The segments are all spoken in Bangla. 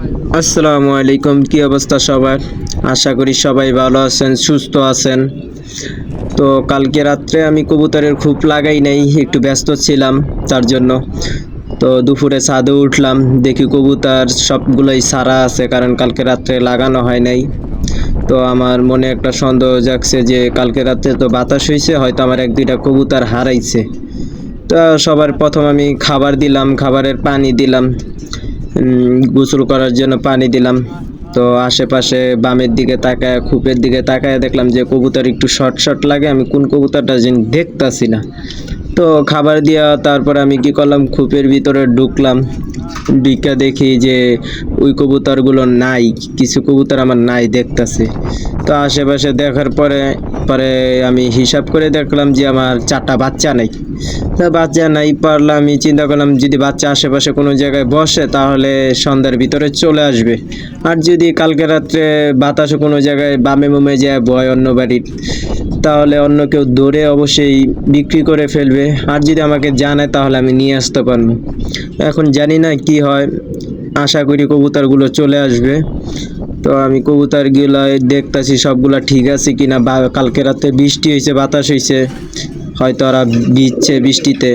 আসসালামু আলাইকুম কি অবস্থা সবার? আশা করি সবাই ভালো আছেন, সুস্থ আছেন। তো কালকে রাত্রে আমি কবুতরের খুব লাগাই নাই, একটু ব্যস্ত ছিলাম তার জন্য। তো দুপুরে ছাদে উঠলাম, দেখি কবুতর সবগুলোই সারা আছে, কারণ কালকে রাত্রে লাগানো হয় নাই। তো আমার মনে একটা সন্দেহ জাগছে যে কালকে রাত্রে তো বাতাস হয়েছে হয়তো আমার এক দুইটা কবুতর হারাইছে। তো সবার প্রথম আমি খাবার দিলাম, খাবারের পানি দিলাম। গোসল করার জন্য পানি দিলাম। তো আশেপাশে বামের দিকে তাকায়, খুপের দিকে তাকায় দেখলাম যে কবুতর একটু শর্ট শর্ট লাগে। আমি কোন কবুতরটা যেন দেখতাছি না। তো খাবার দিয়া তারপর আমি কি করলাম? খুপের ভিতরে ঢুকলাম। ঢুকা দেখি যে ওই কবুতরগুলো নাই, কিছু কবুতর আমার নাই দেখতাছি। তো আশেপাশে দেখার পরে পরে আমি হিসাব করে দেখলাম যে আমার চারটা বাচ্চা নেই। তা বাচ্চা নাই পারলে আমি চিন্তা করলাম, যদি বাচ্চা আশেপাশে কোনো জায়গায় বসে, তাহলে সন্ধ্যার ভিতরে চলে আসবে। আর যদি কালকে রাত্রে বাতাসে কোনো জায়গায় বামে মুমে যায়, বয় অন্য বাড়ির, তাহলে অন্য কেউ ধরে অবশ্যই বিক্রি করে ফেলবে। আর যদি আমাকে জানায়, তাহলে আমি নিয়ে আসতে পারব। এখন জানি না কি হয়। আশা করি কবুতরগুলো চলে আসবে। তো আমি কবুতরগুলো দেখতেছি, সবগুলা ঠিক আছে কিনা? বা কালকে রাতে বৃষ্টি হয়েছে বাতাস হয়েছে হয়তো ওরা ভিজছে বৃষ্টিতে।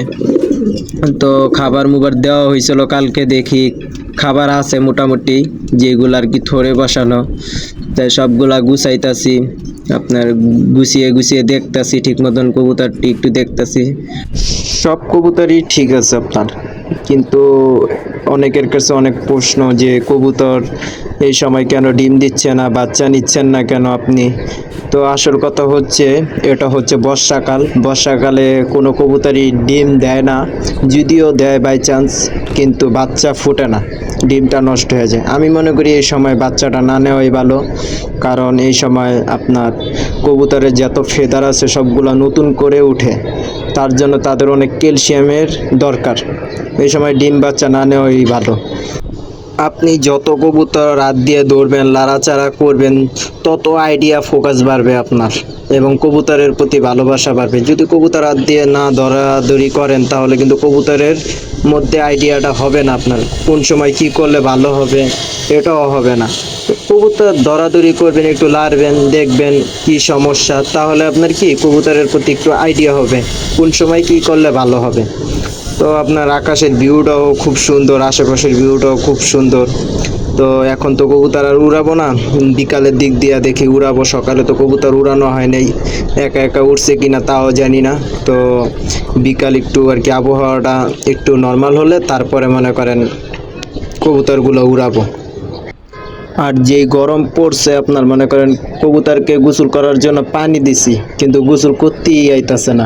তো খাবার মুবার দেওয়া হয়েছিল কালকে দেখি। খাবার আছে মোটামুটি, যেগুলো আর কি থরে বসানো। তাই সবগুলা গুছাইতাছি। আপনার গুছিয়ে গুছিয়ে দেখতাছি, ঠিক মতন কবুতরটি একটু দেখতাছি। সব কবুতরই ঠিক আছে আপনার, কিন্তু অনেকের কাছে অনেক প্রশ্ন যে কবুতর এই সময় কেন ডিম দিচ্ছে না, বাচ্চা নিচ্ছেন না কেন আপনি? তো আসল কথা হচ্ছে, এটা হচ্ছে বর্ষাকাল। বর্ষাকালে কোনো কবুতরই ডিম দেয় না, যদিও দেয় বাই চান্স কিন্তু বাচ্চা ফোটে না, ডিমটা নষ্ট হয়ে যায়। আমি মনে করি এই সময় বাচ্চাটা না নেওয়াই ভালো, কারণ এই সময় আপনার কবুতরের যত ফেদার আছে সবগুলো নতুন করে উঠে, তার জন্য তাদের অনেক ক্যালসিয়ামের দরকার। এই সময় ডিম বাচ্চা না নেওয়াই ভালো। আপনি যত কবুতর রাত দিয়ে দৌড়বেন, লাড়াচাড়া করবেন, তত আইডিয়া ফোকাস বাড়বে আপনার এবং কবুতরের প্রতি ভালোবাসা বাড়বে। যদি কবুতর রাত দিয়ে না দরাদরি করেন, তাহলে কিন্তু কবুতরের মধ্যে আইডিয়াটা হবে না আপনার। কোন সময় কি করলে ভালো হবে, এটাও হবে না। কবুতর দরাদরি করবেন, একটু লাড়বেন, দেখবেন কি সমস্যা, তাহলে আপনার কি কবুতরের প্রতি একটু আইডিয়া হবে, কোন সময় কি করলে ভালো হবে। তো আপনার আকাশের ভিউটাও খুব সুন্দর, আশেপাশের ভিউটাও খুব সুন্দর। তো এখন তো কবুতর আর উড়াবো না। বিকালের দিক দিয়ে দেখি উড়াবো, সকালে তো কবুতর উড়ানো হয় নাই। একা একা উঠছে কি না তাও জানি না। তো বিকাল একটু আর কি আবহাওয়াটা একটু নর্মাল হলে তারপরে মনে করেন কবুতরগুলো উড়াবো। আর যেই গরম পড়ছে আপনার মনে করেন কবুতরকে গোসল করার জন্য পানি দিছি, কিন্তু গোসল করতেই আইতাছে না।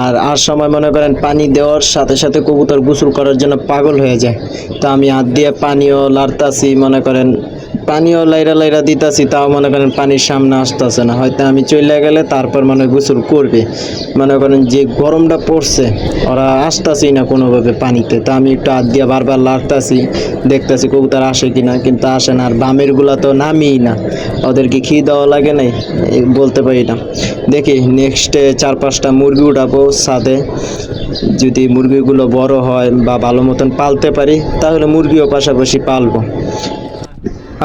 আর আর সময় মনে করেন পানি দেওয়ার সাথে সাথে কবুতর গোসল করার জন্য পাগল হয়ে যায়। তো আমি হাত দিয়ে পানিও লাড়তাছি, মনে করেন পানিও লাইরা লাইরা দিতাছি, তাও মনে করেন পানির সামনে আসতেছে না। হয়তো আমি চলে গেলে তারপর মানে গোসল করবে। মনে করেন যে গরমটা পড়ছে, ওরা আসতাছেই না কোনোভাবে পানিতে। তো আমি একটু হাত দিয়ে বারবার লাড়তাছি, দেখতাছি কবুতর আসে কি না কিন্তু আসে না। আর বামেরগুলা তো নামিই না। ওদেরকে খি দেওয়া লাগে নাই বলতে পারি না। দেখি নেক্সটে চার পাঁচটা মুরগি উঠাবো সাথে যদি মুরগিগুলো বড় হয় বা ভালো মতন পালতে পারি, তাহলে মুরগিও পাশাপাশি পালবো।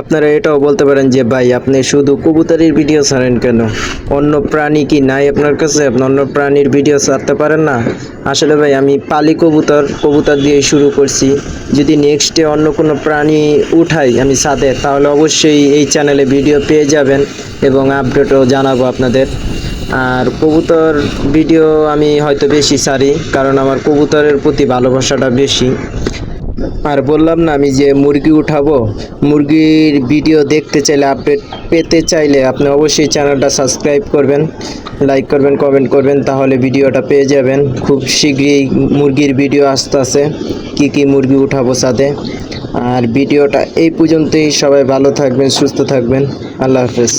আপনারা এটাও বলতে পারেন যে, ভাই, আপনি শুধু কবুতরের ভিডিও ছাড়েন কেন? অন্য প্রাণী কি নাই আপনার কাছে? আপনি অন্য প্রাণীর ভিডিও ছাড়তে পারেন না? আসলে ভাই, আমি পালি কবুতর কবুতর দিয়ে শুরু করছি। যদি নেক্সটে অন্য কোনো প্রাণী উঠাই আমি ছাদে, তাহলে অবশ্যই এই চ্যানেলে ভিডিও পেয়ে যাবেন এবং আপডেটও জানাব আপনাদের। আর কবুতর ভিডিও আমি হয়তো বেশি ছাড়ি, কারণ আমার কবুতরের প্রতি ভালোবাসাটা বেশি। আর বললাম না, আমি যে মুরগি উঠাবো, মুরগির ভিডিও দেখতে চাইলে, আপডেট পেতে চাইলে আপনি অবশ্যই চ্যানেলটা সাবস্ক্রাইব করবেন, লাইক করবেন, কমেন্ট করবেন, তাহলে ভিডিওটা পেয়ে যাবেন। খুব শীঘ্রই মুরগির ভিডিও আসতে আসে কি কি মুরগি উঠাবো সাথে। আর ভিডিওটা এই পর্যন্তই, সবাই ভালো থাকবেন, সুস্থ থাকবেন, আল্লাহ হাফেজ।